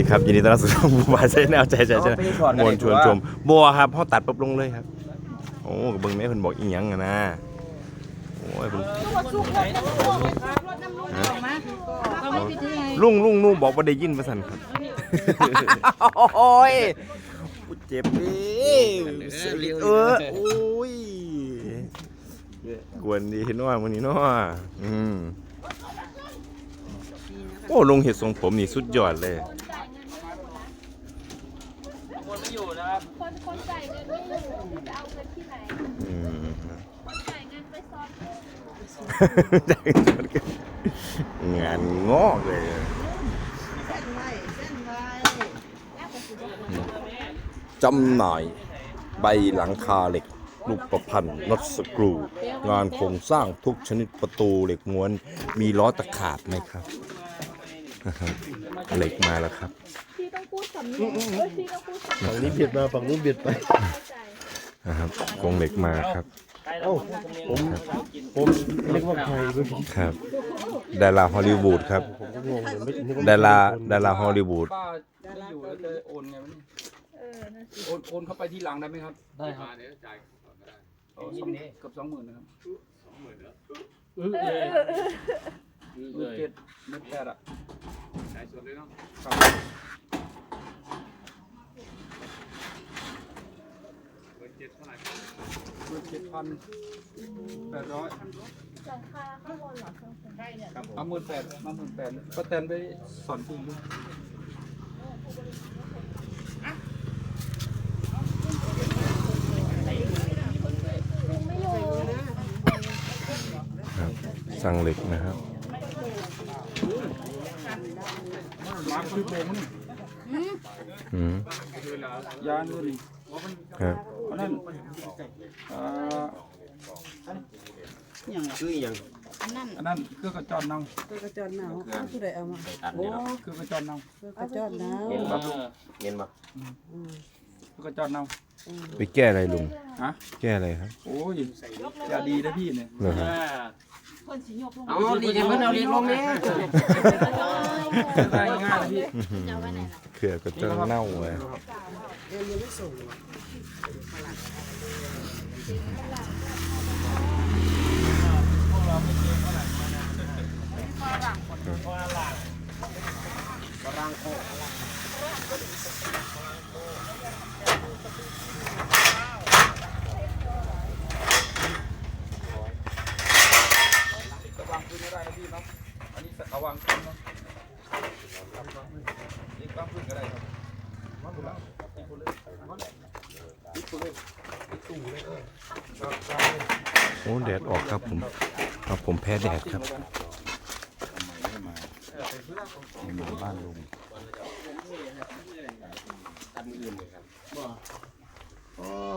สวัสดีครับยินดีต้อนรับสู่ช่องบูบาเซนเอาใจใจใจเอาไปก่อนก็มได้วลชวนถือว่าชมบัวครับเขาตัดปุ๊บลงเลยครับ โอ้เบิ่งแม่เพิ่นบอกอีหยังอะนะโอ้ยเพิ่นลุงลุงนู่บอกว่าได้ยินว่าสั่นครับ โอ้ยกูเจ็บดิเออโอ้ยกวนดีเนาะวันนี้เนาะอืมโอ้ลงเห็ดทรงผมนี่สุดยอดเลย คนไม่อยู่นะครับ คนคนจ่ายเงินไม่อยู่จะเอาเงินที่ไหน อืม คนจ่ายเงินไปซ้อน งานงอกเลยจำหน่ายใบหลังคาเหล็กลูกประพันธ์น็อตสกรู งานโครงสร้างทุกชนิดประตูเหล็กม้วนมีล้อตะขาบไหมครับ เหล็กมาแล้วครับพี่ต้องพูดสำเนียงเอ้ยพี่ต้องพูดสำเนียงฝั่งนี้เบียดมาฝั่งนู้นเบียดไปนะครับโครงเหล็กมาครับ เอ้าผมผมเรียกว่าใครเมื่อกี้ครับ ดาราฮอลลีวูดครับ ก็งงเลยไม่นึกว่ดาราดาราฮอลลีวูดป้าไม่อยู่แล้วจะโอนไงวะนี่เออนั่นสิโอนโอนเข้าไปที่หลังได้ไหมครับ ได้ครับโอ้สองเกือบสองหมื่นนะครับอื้อเลยหอื้อมื่เลนยเจ็ดหมื่นแปดอะใช้ส่วนเลยเนาะครับ หมื่นเจ็ดพันแปดร้อยหลังคาข้างบนเหรอข้างบนได้เนี่ยเอาหมื่นแปดมาหมื่นแปดก็แตนไปสอนกุ้งด้วยไม่อยู่ครับสั่งเหล็กนะครับมาคือโปมนี่อืมยานด้วยนี่ ครับอันนั้นเอ่อคืออย่างอันนั้นเครื่องกระจอนเนาคือกระจอนหนาวเอาผู้ใดเอามาอันโอ้นี้เนาะเครื่องกระจอนเนาคือกระจอนหนาวเงินมาเงินมาเครื่องกระจอนเนาไปแก้อะไรลุง ฮะแก้อะไรครับ โอ้ยจะดีนะพี่เนี่ยเหรอครับ เอาดีจังเพิ่นเอาเรียนลงแน่ได้ง่ายนะพี่เขื่อก็จะเน่าเลย จะวางพื้นไม่ได้นะพี่เนาะอันนี้ เอาวางพื้นเนาะนี่วางพื้นก็ได้ครับวางพื้นแล้วอีกคนเลยอีกคนเลยอีกตู้เลยเออครับครับโอ้แดดออกครับผมครับผมแพ้แดดครับ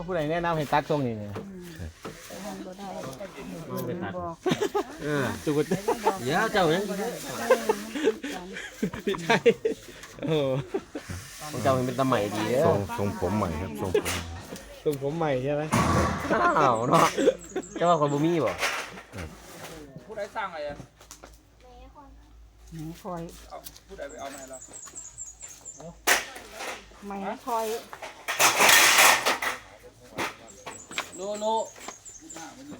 ผู้ใดแนะนำให้ตัดทรงนี่เนี่ยบอกเออจุกเดี๋ยวเจ้ายังพี่ใช่โอ้เจ้าเป็นตะใหม่ดีเด้ทรองทรงผมใหม่ครับทรงผมทรงผมใหม่ใช่ไหมอ้าวเนาะเจ้าว่าคนบ่มีบ่ผู้ใดสร้างอะไรอะหนูคอยเอาผู้ใดไปเอามาให้เราไม่คอย โนโน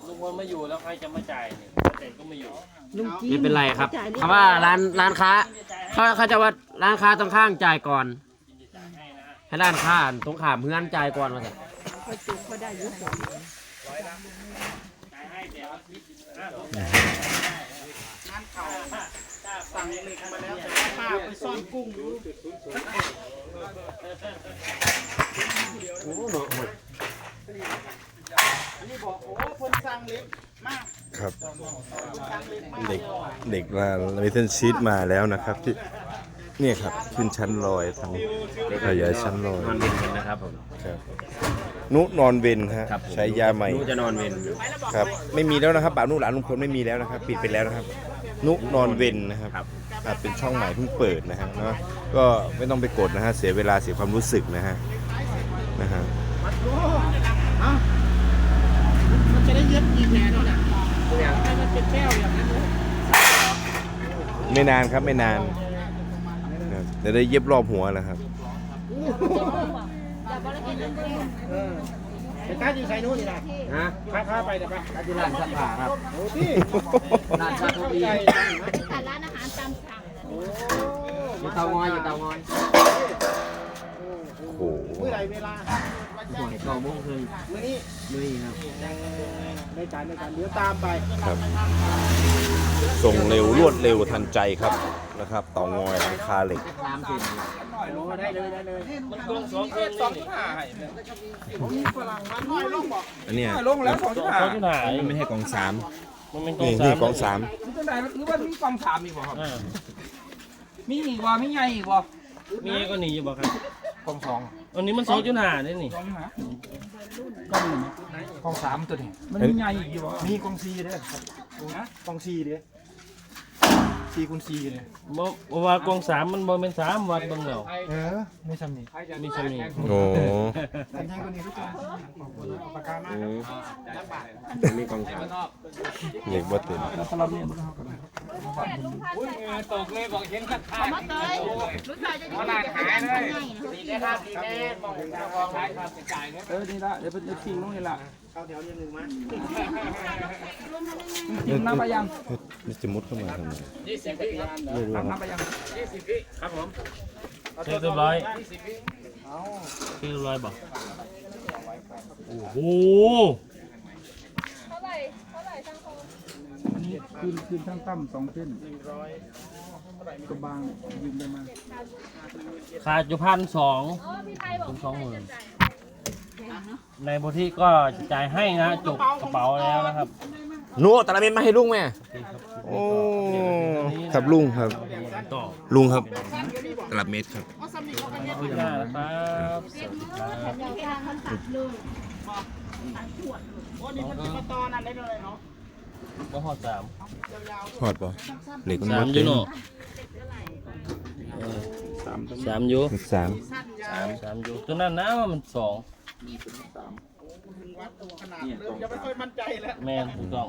ลุงพลไม่อยู่แล้วใครจะมาจ่ายเนี่ยเด็กก็ไม่อยู่ลุงจีไม่เป็นไรครับจ่ายเยคำว่าร้านร้านค้าเขาเขาจะว่าร้านค้าตรงข้างจ่ายก่อน ให้ร้านค้าตรงขามเพื่อนจ่ายก่อนมาสิคอยจุกเขาได้อยุ่ งครับเด็กเด็กมาเลเทนชีตมาแล้วนะครับที่เนี่ยครับขึ้นชั้นลอยทำขยายชั้นลอยนอนเวนกันนะครับผมครับนุนอนเวนฮะครับผมใช้ยาใหม่นูจะนอนเวนครับไม่มีแล้วนะครับบ่าวนุหลานลุงพลไม่มีแล้วนะครับ ปิดไปแล้วนะครับ นุนอนเวนนะครับอ่าเป็นช่องใหม่เพิ่งเปิดนะฮะเนาะก็ไม่ต้องไปกดนะฮะเสียเวลาเสียความรู้สึกนะฮะนะฮะมันจะได้เย็ดอีกแน่นอนอะให้มันเป็นแก้วอย่างนั้นเลย ไม่นานครับไม่นานครับจะได้เย็บรอบหัวนะครับอย่าบริเวณนั้นเลยเออไปตาอยู่ใส่นู้นนี่นะฮะพาพาไปเดี๋ยวไปร้านที่ร้านสักผ้าครับโอ้พี่ร้านชาทุบีแต่ร้านอาหารตามสั่งนะอยู่เตางอยอยู่เตางอยโอ้โหเมื่อไรเวลา หวยเก้าโมงครึ่งมื้อนี้มื้อนี้ครับไม่การไม่การเดี๋ยวตามไปครับ ส่งเร็วรวดเร็วทันใจครับนะครับเต่างอยหลังคาเหล็กสามสิบโอ้ได้เลยได้เลยมันกล้องสองเครื่องนี่ผมมีฝรั่งมาน้อยลงบอกอันเนี้ยลงแล้วสองสจุองดห้าสองจุดห้ามันไม่ให้กองสามมันเป็นกล้องนี่สานี่มกองสามนี่จังไดหรือว่ามีกองสามอีกบ่ครับอ่ามีอีกบ่มีไงอีกบ่มีก็หนีอยู่บ่ครับกองสอง อันนี้มันสองจุดห้านี่นี่กองหากองหนึ่งกองสามตัวนี้มันมีไงอีกบ่มีกองซีเด้อครับนะกองซีเด้อ ซีคูณซีเด้อบ่บ่ว่ากล้องสามมันบ่เป็นสามวัดเบิ่งแล้วเออไม่ซ้ำนี่มีชนีโอ้อันใหญ่กว่านี้ทุกคนปากกามามีกองสามเหล็กบ่ติดแล้วสลับเนี่ยมันก็เท่ากันตกเลยบอกเห็นคัดขอมาเตยรู้ใจจะอยู่ในขายเลยดีนะครับดีแน่เออนี่ละเดี๋ยวเป็นจะทิ้งลงนี่ละ เข้าแถวเรียนหนึ่งมาทิ้งน้ำไปยังมันจะมุดเข้ามาทำไมตักน้ำไปยังเรียบร้อยเรียบร้อยบ่โอ้โหเท่าไหร่เท่าไหร่ช่างคงอันนี้คืนคืนทั้งตั้มสองเส้นกระบางยืมได้มาขาดอยู่พันสองอ๋อพี่ไทยบอกถึงสองหมื่น ในบที่ก็จะจ่ายให้นะจบกระเป๋าแล้วนะครับโน่ตะละเม็ดมาให้ลุงแม่โอ้ครับลุงครับ ต่อลุงครับตลับเม็ดครับขอบคุณมากนะครับสวัสดีครับเดี๋ยวแค่มันตัดเลยโอ้นี่มันเป็นมาตอนนั้นได้เลยเนาะบ่ฮอดสามทอดป่ะเหล็กมันสามบ่อเต็ยูมโน่เออสามอยูสามสามสามอยูตัวนั้นนะมันสอง วัดตัวขนาดเริ่มจะไม่ค่อยมั่นใจแล้วแม่นถูกต้อง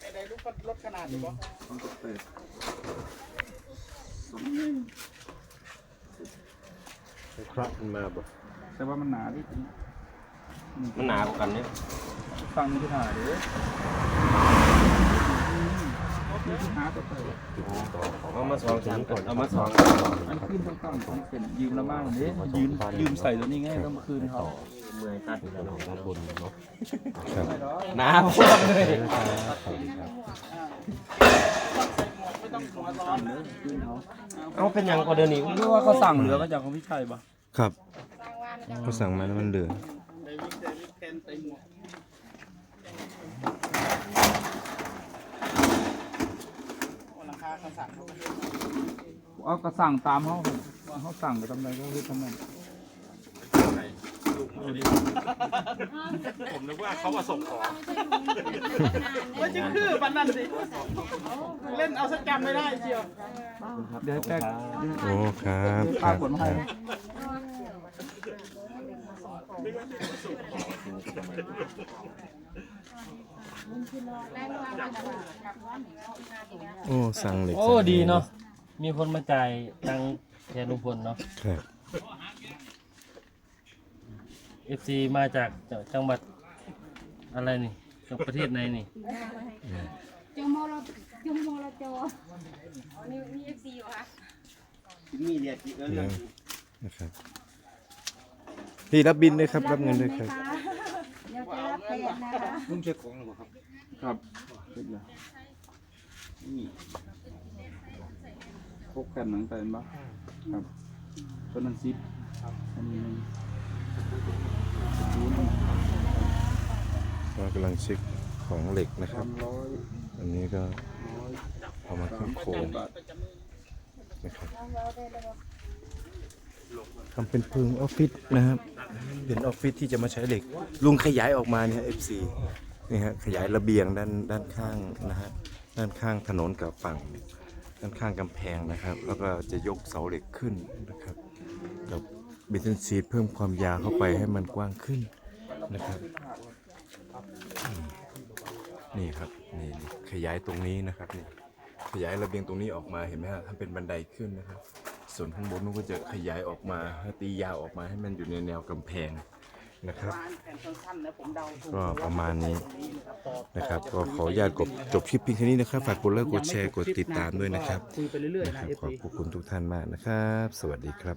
ไอ้ใดรู้ก็ลดขนาดอยู่บ่ครับมันมาบ่แต่ว่ามันหนาดิมันหนากว่ากันเนี่ยฟังมีที่หาเด้อมีที่หาตัว เอามาสองสามก่อนเอามาสองอันขึ้นต้องตั้งสองเส้นยืมละบ้างเด้ยืมยืมใส่ตัวนี้ไงต้องมาคืนเขาเมื่อยตัดแล้วด้านบนเนาะครับหนาพวกเลยเอาเป็นหยังก็เดินหนีหรือว่าเขาสั่งเหลือมาจากของพี่ชัยปะครับเขาสั่งมาแล้วมันเหลือ ได้วิ่งได้วิ่งแทนใส่หมวกโอ้ราคาเขา สั่งเขาก็เยอะเอาก็สั่งตามเขาเขาสั่งไปทำไรก็คือทำนั้นมันจะคือปันนั่นสิเล่นเอาสักจำไม่ได้เชียวเดี๋ยวให้แป๊กโอ้ครับคปารับกดมาให้ โอ้สั่งเหล็กโอ้ดีเนาะมีคนมาจ่ายตังค์แทนลุงพลเนาะครับ FC มาจากจังหวัดอะไรนี่จากประเทศไหนนี่จังโมเราจังโมเราจอมีมีเอฟซีอยู่คะมีเรียกอีกแล้วเดี๋ยวนะครับพี่รับบินด้วยครับ รับเงินด้วยครับ ลุงเช็คของหรือเปล่าครับ ครับเช็คแล้วนี่พกกันหนังไปเป็นปะครับต้นนั้นซิปอันนี้มันศูนย์เรากำลังเช็คของเหล็กนะครับร้อยอันนี้ก็เอามาขึ้นโครงนะครับ ทำเป็นพึงออฟฟิศนะครับ เป็นออฟฟิศที่จะมาใช้เหล็ก ลุงขยายออกมาเนี่ย FC นี่ฮะขยายระเบียงด้านด้านข้างนะฮะด้านข้างถนนกับฝั่งด้านข้างกำแพงนะครับ แล้วก็จะยกเสาเหล็กขึ้นนะครับ กับเบนซีดเพิ่มความยาวเข้าไปให้มันกว้างขึ้นนะครับ นี่ครับนี่ขยายตรงนี้นะครับนี่ขยายระเบียงตรงนี้ออกมาเห็นไหมฮะทำเป็นบันไดขึ้นนะครับ ส่วนข้างบนนู้นก็จะขยายออกมาตียาวออกมาให้มันอยู่ในแนวกำแพงนะครับแผ่นสั้นๆนะผมเดาถูกก็ประมาณนี้นะครับก็ขออนุญาตกบจบคลิปเพียงแค่นี้นะครับฝากกดไลค์กดแชร์กดติดตามด้วยนะครับคุยไปเรื่อยๆนะนะครับเอฟขอบซีคุณทุกท่านมากนะครับ สวัสดีครับ